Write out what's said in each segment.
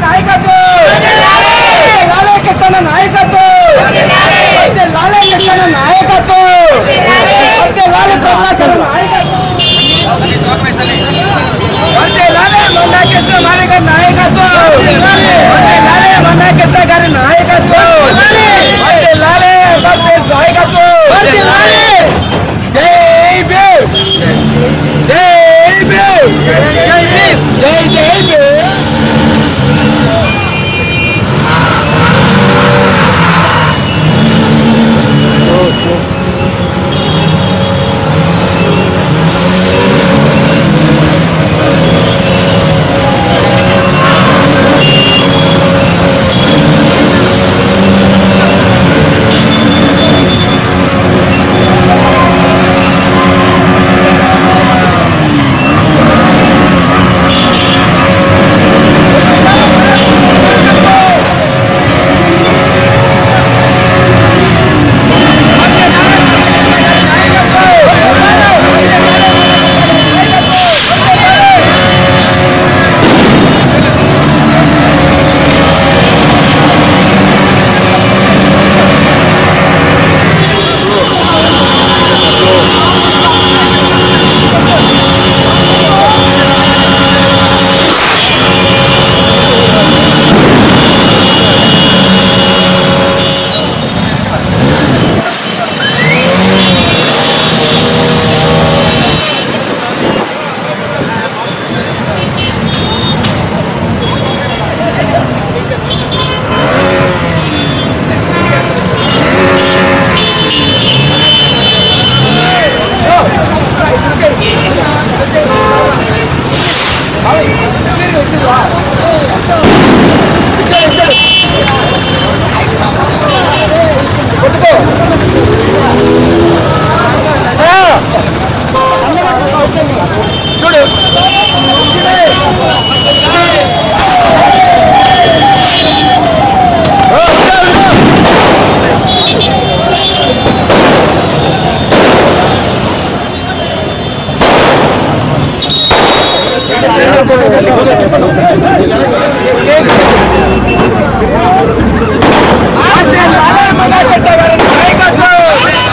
ನಾಯಕತ್ವ ನಾಯಕತ್ವ ನಾಯಕತ್ವ ನಾಯಕತ್ವ ನಾಯಕತ್ವ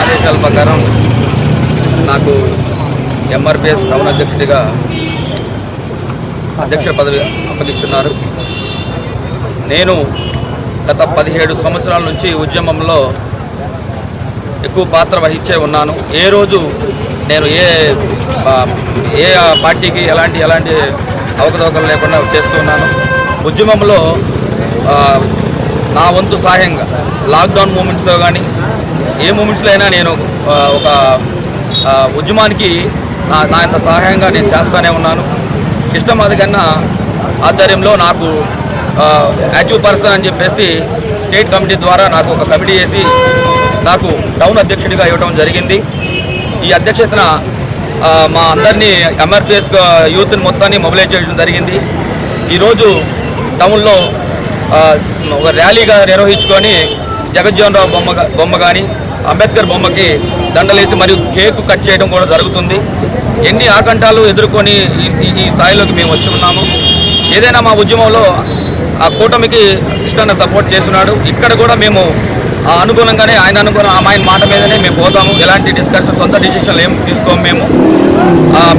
ఆదేశాల ప్రకారం నాకు ఎంఆర్పిఎస్ టౌన్ అధ్యక్షుడిగా అధ్యక్ష పదవి అప్పగిస్తున్నారు. నేను గత పదిహేడు సంవత్సరాల నుంచి ఉద్యమంలో ఎక్కువ పాత్ర వహించే ఉన్నాను. ఏ రోజు నేను ఏ ఏ పార్టీకి ఎలాంటి ఎలాంటి అవకతవకలు లేకుండా చేస్తూ ఉన్నాను. ఉద్యమంలో నా వంతు సహాయంగా లాక్డౌన్ మూమెంట్స్లో కానీ ఏ మూమెంట్స్లో అయినా నేను ఒక ఉద్యమానికి నా నా ఇంత సహాయంగా నేను చేస్తూనే ఉన్నాను. ఇష్టం కన్నా ఆధ్వర్యంలో నాకు యాక్టివ్ పర్సన్ అని చెప్పేసి స్టేట్ కమిటీ ద్వారా నాకు ఒక కమిటీ చేసి నాకు టౌన్ అధ్యక్షుడిగా ఇవ్వడం జరిగింది. ఈ అధ్యక్షతన మా అందరినీ ఎంఆర్పిఎస్ యూత్ని మొత్తాన్ని మొబిలైజ్ చేయడం జరిగింది. ఈరోజు టౌన్లో ఒక ర్యాలీగా నిర్వహించుకొని జగజ్జీవన్ రావు బొమ్మ బొమ్మ కానీ అంబేద్కర్ బొమ్మకి దండలేసి మరియు కేకు కట్ చేయడం కూడా జరుగుతుంది. ఎన్ని ఆకంఠాలు ఎదుర్కొని ఈ- స్థాయిలోకి మేము వచ్చి ఉన్నాము. ఏదైనా మా ఉద్యమంలో ఆ కూటమికి ఇష్టంగా సపోర్ట్ చేస్తున్నాడు. ఇక్కడ కూడా మేము అనుగుణంగానే ఆయన అనుగుణ ఆయన మాట మీదనే మేము పోతాము. ఎలాంటి డిస్కషన్ సొంత డిసిషన్లు ఏం తీసుకోము మేము.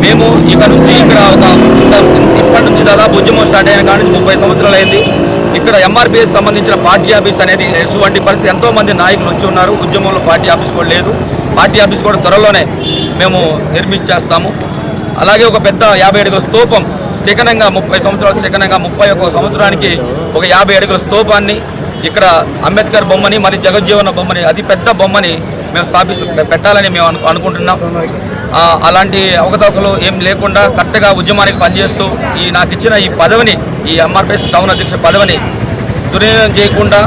మేము ఇక్కడ నుంచి ఇక్కడ ఒక ఇప్పటి నుంచి దాదాపు ఉద్యమం స్టార్ట్ అయిన కానీ నుంచి ముప్పై సంవత్సరాలు అయింది. ఇక్కడ ఎంఆర్పిఎస్ సంబంధించిన పార్టీ ఆఫీస్ అనేది ఎటువంటి పరిస్థితి ఎంతో మంది నాయకులు వచ్చి ఉన్నారు. ఉద్యమంలో పార్టీ ఆఫీస్ కూడా లేదు. పార్టీ ఆఫీస్ కూడా త్వరలోనే మేము నిర్మించేస్తాము. అలాగే ఒక పెద్ద యాభై అడుగుల స్తూపం శకనంగా ముప్పై సంవత్సరాలు శకనంగా ముప్పై ఒక సంవత్సరానికి ఒక యాభై అడుగుల స్తూపాన్ని ఇక్కడ అంబేద్కర్ బొమ్మని మరి జగజ్జీవన బొమ్మని అతి పెద్ద బొమ్మని మేము స్థాపి పెట్టాలని మేము అను అనుకుంటున్నాం. అలాంటి అవకతవకలు ఏం లేకుండా కరెక్ట్గా ఉద్యమానికి పనిచేస్తూ ఈ నాకు ఇచ్చిన ఈ పదవిని ఈ ఎంఆర్పిఎస్ టౌన్ అధ్యక్ష పదవిని దుర్వినియోగం చేయకుండా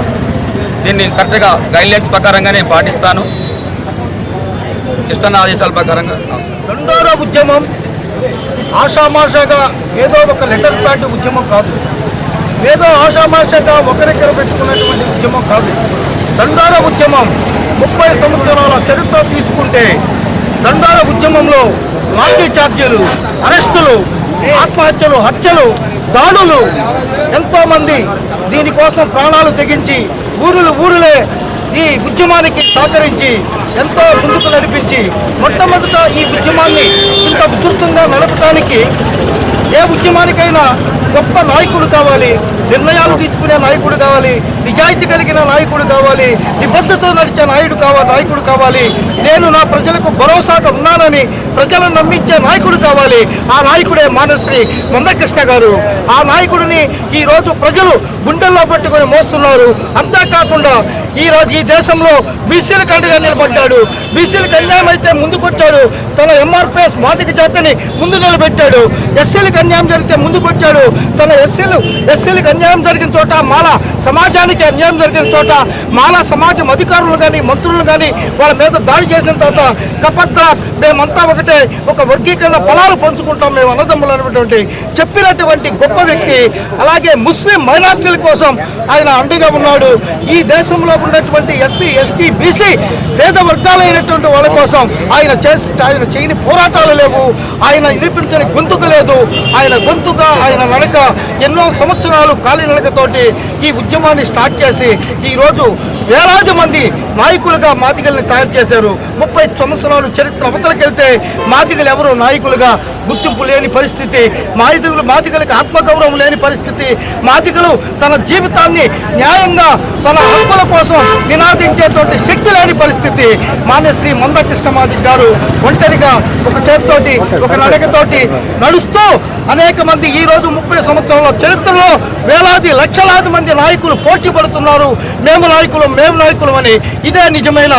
దీన్ని కరెక్ట్గా గైడ్లైన్స్ ప్రకారంగానే పాటిస్తాను. ఇష్టన్న ఆదేశాల ప్రకారంగా దండోరా ఉద్యమం ఆషామాషాగా ఏదో ఒక లెటర్ ప్యాడ్ ఉద్యమం కాదు. ఏదో ఆషామాషాగా ఒకరికర పెట్టుకున్నటువంటి ఉద్యమం కాదు. దండార ఉద్యమం ముప్పై సంవత్సరాల చరిత్ర తీసుకుంటే దండార ఉద్యమంలో లాఠీ ఛార్జీలు అరెస్టులు ఆత్మహత్యలు హత్యలు దాడులు ఎంతోమంది దీనికోసం ప్రాణాలు తెగించి ఊరులు ఊరులే ఈ ఉద్యమానికి సహకరించి ఎంతో ముందుకు నడిపించి మొట్టమొదట ఈ ఉద్యమాన్ని ఇంత ఉధృతంగా నడపడానికి ఏ ఉద్యమానికైనా గొప్ప నాయకుడు కావాలి నిర్ణయాలు తీసుకునే నాయకుడు కావాలి నిజాయితీ కలిగిన నాయకుడు కావాలి నిబద్ధతో నడిచే నాయుడు కావాలి నాయకుడు కావాలి. నేను నా ప్రజలకు భరోసాగా ఉన్నానని ప్రజలను నమ్మించే నాయకుడు కావాలి. ఆ నాయకుడే మానశ్రీ మందకృష్ణ గారు. ఆ నాయకుడిని ఈ రోజు ప్రజలు గుండెల్లో పట్టుకొని మోస్తున్నారు. అంతేకాకుండా ఈ రోజు ఈ దేశంలో బీసీల కంటగా నిలబడ్డాడు. బీసీలకు అన్యాయం అయితే ముందుకొచ్చాడు. తన ఎంఆర్పిఎస్ మాదిక జాతిని ముందు నిలబెట్టాడు. ఎస్సీలకు అన్యాయం జరిగితే ముందుకొచ్చాడు. తన ఎస్సీలు ఎస్సీలకు అన్యాయం జరిగిన చోట మాల సమాజానికి అన్యాయం జరిగిన చోట మాల సమాజం అధికారులు కానీ మంత్రులు కానీ వాళ్ళ మీద దాడి చేసిన తర్వాత కపద్ద మేమంతా ఒకటే ఒక వర్గీకరణ ఫలాలు పంచుకుంటాం మేము అన్నదమ్ములు అనేటువంటి చెప్పినటువంటి గొప్ప వ్యక్తి అలాగే ముస్లిం మైనార్టీల కోసం ఆయన అండగా ఉన్నాడు. ఈ దేశంలో ఉన్నటువంటి ఎస్సీ ఎస్టీ బీసీ పేద వర్గాలైనటువంటి వాళ్ళ కోసం ఆయన చేసి ఆయన చేయని పోరాటాలు లేవు. ఆయన వినిపించని గొంతుక లేదు. ఆయన గొంతుక ఆయన నడక ఎన్నో సంవత్సరాలు కాలినడకతోటి ఈ ఉద్యమాన్ని స్టార్ట్ చేసి ఈరోజు వేలాది మంది నాయకులుగా మాదిగల్ని తయారు చేశారు. ముప్పై సంవత్సరాలు చరిత్ర అవతలకెళ్తే మాదిగలు ఎవరు? నాయకులుగా గుర్తింపు లేని పరిస్థితి మాదిగలు మాదిగలకు ఆత్మగౌరవం లేని పరిస్థితి మాదిగలు తన జీవితాన్ని న్యాయంగా తన హక్కుల కోసం నినాదించేటువంటి శక్తి లేని పరిస్థితి. మాన్యశ్రీ మందకృష్ణ మాదిగ్ గారు ఒంటరిగా ఒక చేతితోటి ఒక నడకతోటి నడుస్తూ అనేక మంది ఈ రోజు ముప్పై సంవత్సరాల చరిత్రలో వేలాది లక్షలాది మంది మంది నాయకులు పోటీ పడుతున్నారు. మేము నాయకులు మేము నాయకులు అని ఇదే నిజమైన